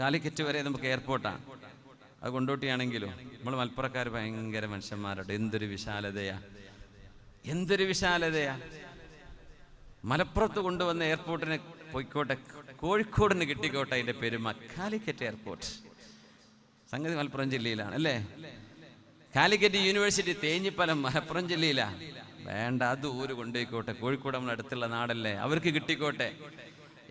കാലിക്കറ്റ് വരെ നമുക്ക് എയർപോർട്ടാണ് അത് കൊണ്ടോട്ടിയാണെങ്കിലും നമ്മൾ മലപ്പുറക്കാർ ഭയങ്കര മനുഷ്യന്മാരുടെ എന്തൊരു വിശാലതയാ. എന്തൊരു വിശാലതയാ. മലപ്പുറത്ത് കൊണ്ടുവന്ന എയർപോർട്ടിന് പോയിക്കോട്ടെ കോഴിക്കോടിന് കിട്ടിക്കോട്ടെ അതിന്റെ പേര് കാലിക്കറ്റ് എയർപോർട്ട് സംഗതി മലപ്പുറം ജില്ലയിലാണ് അല്ലേ? കാലിക്കറ്റ് യൂണിവേഴ്സിറ്റി തേഞ്ഞിപ്പലം മലപ്പുറം ജില്ലയിലാണ് വേണ്ട അത് ഊര് കൊണ്ടുപോയിക്കോട്ടെ. കോഴിക്കോട് നമ്മുടെ അടുത്തുള്ള നാടല്ലേ. അവർക്ക് കിട്ടിക്കോട്ടെ.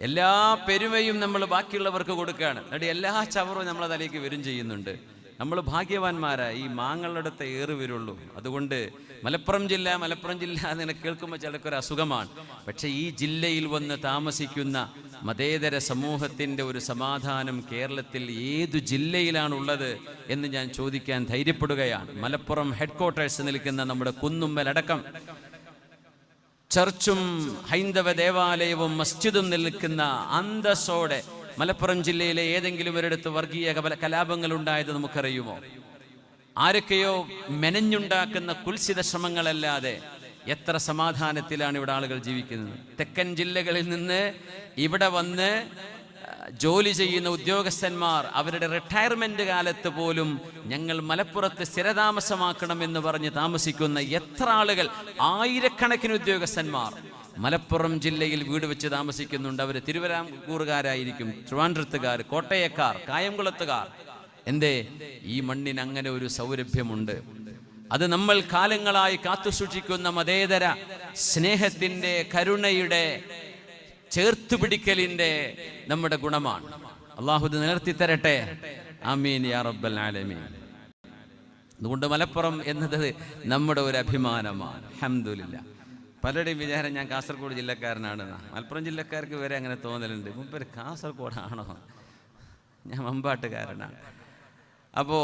എല്ലാ പെരുമയും നമ്മൾ ബാക്കിയുള്ളവർക്ക് കൊടുക്കുകയാണ്. എന്നിട്ട് എല്ലാ ചവറും നമ്മളെ തലേക്ക് വരും ചെയ്യുന്നുണ്ട്. നമ്മൾ ഭാഗ്യവാന്മാരായി ഈ മാങ്ങളുടെ ഏറി വരുള്ളൂ. അതുകൊണ്ട് മലപ്പുറം ജില്ല മലപ്പുറം ജില്ല എന്നിങ്ങനെ കേൾക്കുമ്പോൾ ചിലക്കൊരു അസുഖമാണ്. പക്ഷെ ഈ ജില്ലയിൽ വന്ന് താമസിക്കുന്ന മതേതര സമൂഹത്തിന്റെ ഒരു സമാധാനം കേരളത്തിൽ ഏതു ജില്ലയിലാണുള്ളത് എന്ന് ഞാൻ ചോദിക്കാൻ ധൈര്യപ്പെടുകയാണ്. മലപ്പുറം ഹെഡ് ക്വാർട്ടേഴ്സ് നിൽക്കുന്ന നമ്മുടെ കുന്നുമ്മലടക്കം ചർച്ചും ഹൈന്ദവ ദേവാലയവും മസ്ജിദും നിൽക്കുന്ന അന്തസ്സോടെ മലപ്പുറം ജില്ലയിലെ ഏതെങ്കിലും ഒരിടത്ത് വർഗീയ കല- കലാപങ്ങൾ ഉണ്ടായത് നമുക്കറിയുമോ? ആരൊക്കെയോ മെനഞ്ഞുണ്ടാക്കുന്ന കുൽസിത ശ്രമങ്ങളല്ലാതെ എത്ര സമാധാനത്തിലാണ് ഇവിടെ ആളുകൾ ജീവിക്കുന്നത്? തെക്കൻ ജില്ലകളിൽ നിന്ന് ഇവിടെ വന്ന് ജോലി ചെയ്യുന്ന ഉദ്യോഗസ്ഥന്മാർ അവരുടെ റിട്ടയർമെന്റ് കാലത്ത് പോലും ഞങ്ങൾ മലപ്പുറത്ത് സ്ഥിരതാമസമാക്കണം എന്ന് പറഞ്ഞ് താമസിക്കുന്ന എത്ര ആളുകൾ? ആയിരക്കണക്കിന് ഉദ്യോഗസ്ഥന്മാർ. മലപ്പുറം ജില്ലയിൽ വീട് വെച്ച് താമസിക്കുന്നുണ്ട്. അവർ തിരുവരാംകൂറുകാരായിരിക്കും ട്രിവാൻഡ്രത്തുകാർ കോട്ടയക്കാർ കായംകുളത്തുകാർ. എന്തേ? ഈ മണ്ണിന് അങ്ങനെ ഒരു സൗരഭ്യമുണ്ട്. അത് നമ്മൾ കാലങ്ങളായി കാത്തുസൂക്ഷിക്കുന്ന മതേതര സ്നേഹത്തിന്റെ കരുണയുടെ ചേർത്തുപിടിക്കലിന്റെ നമ്മുടെ ഗുണമാണ്. അള്ളാഹു നിലർത്തി തരട്ടെ. ആമീൻ യാ റബ്ബൽ ആലമീൻ. അതുകൊണ്ട് മലപ്പുറം എന്നത് നമ്മുടെ ഒരു അഭിമാനമാണ്. അഹമ്മദില്ല പലരുടെയും വിചാരം ഞാൻ കാസർഗോഡ് ജില്ലക്കാരനാണെന്ന് മലപ്പുറം ജില്ലക്കാർക്ക് വരെ അങ്ങനെ തോന്നലുണ്ട്. മുമ്പ് കാസർഗോഡാണോ? ഞാൻ മമ്പാട്ടുകാരനാണ്. അപ്പോൾ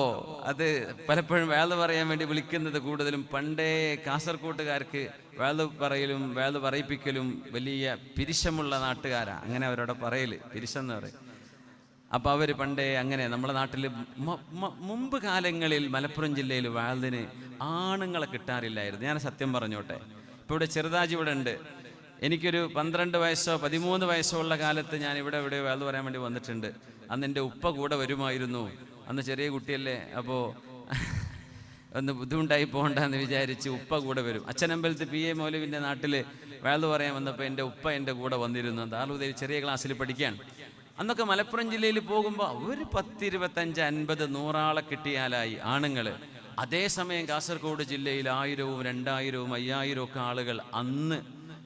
അത് പലപ്പോഴും വേള പറയാൻ വേണ്ടി വിളിക്കുന്നത് കൂടുതലും പണ്ടേ കാസർകോട്ടുകാർക്ക് വേള പറയലും വേള പറയിപ്പിക്കലും വലിയ പിരിശമുള്ള നാട്ടുകാരാണ് അങ്ങനെ അവരോട് പറയൽ പിരിശെന്ന് പറയും. അപ്പോൾ അവർ പണ്ടേ അങ്ങനെ നമ്മുടെ നാട്ടിൽ മുമ്പ് കാലങ്ങളിൽ മലപ്പുറം ജില്ലയിൽ വേളതിന് ആണുങ്ങളെ കിട്ടാറില്ലായിരുന്നു. ഞാൻ സത്യം പറഞ്ഞോട്ടെ. ഇപ്പോൾ ഇവിടെ ചെറുതാജി ഇവിടെ ഉണ്ട്. എനിക്കൊരു പന്ത്രണ്ട് വയസ്സോ പതിമൂന്ന് വയസ്സോ ഉള്ള കാലത്ത് ഞാൻ ഇവിടെ ഇവിടെ വേള പറയാൻ വേണ്ടി വന്നിട്ടുണ്ട്. അന്ന് എന്റെ ഉപ്പ കൂടെ വരുമായിരുന്നു. അന്ന് ചെറിയ കുട്ടിയല്ലേ അപ്പോൾ ഒന്ന് ബുദ്ധിമുട്ടായി പോകണ്ടെന്ന് വിചാരിച്ച് ഉപ്പ കൂടെ വരും. അച്ഛനമ്പലത്ത് പി എ മൗലവിന്റെ നാട്ടിൽ വേള പറയാൻ വന്നപ്പോൾ എന്റെ ഉപ്പ എന്റെ കൂടെ വന്നിരുന്നു. ദാറുദയിൽ ചെറിയ ക്ലാസ്സിൽ പഠിക്കാൻ അന്നൊക്കെ മലപ്പുറം ജില്ലയിൽ പോകുമ്പോൾ ഒരു പത്തിരുപത്തഞ്ച് അൻപത് നൂറാളെ കിട്ടിയാലായി ആണുങ്ങൾ അതേസമയം കാസർഗോഡ് ജില്ലയിൽ ആയിരവും രണ്ടായിരവും അയ്യായിരവും ഒക്കെ ആളുകൾ അന്ന്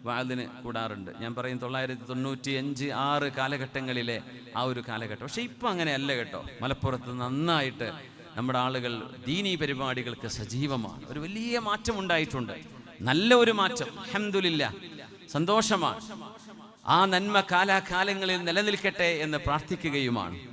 വാതിന് കൂടാറുണ്ട്. ഞാൻ പറയും തൊള്ളായിരത്തി തൊണ്ണൂറ്റി അഞ്ച് ആറ് കാലഘട്ടങ്ങളിലെ ആ ഒരു കാലഘട്ടം. പക്ഷെ ഇപ്പം അങ്ങനെയല്ല കേട്ടോ. മലപ്പുറത്ത് നന്നായിട്ട് നമ്മുടെ ആളുകൾ ദീനീ പരിപാടികൾക്ക് സജീവമാണ്. ഒരു വലിയ മാറ്റം ഉണ്ടായിട്ടുണ്ട്. നല്ല ഒരു മാറ്റം. അഹമ്മദില്ല സന്തോഷമാണ്. ആ നന്മ കാലാകാലങ്ങളിൽ നിലനിൽക്കട്ടെ എന്ന് പ്രാർത്ഥിക്കുകയുമാണ്.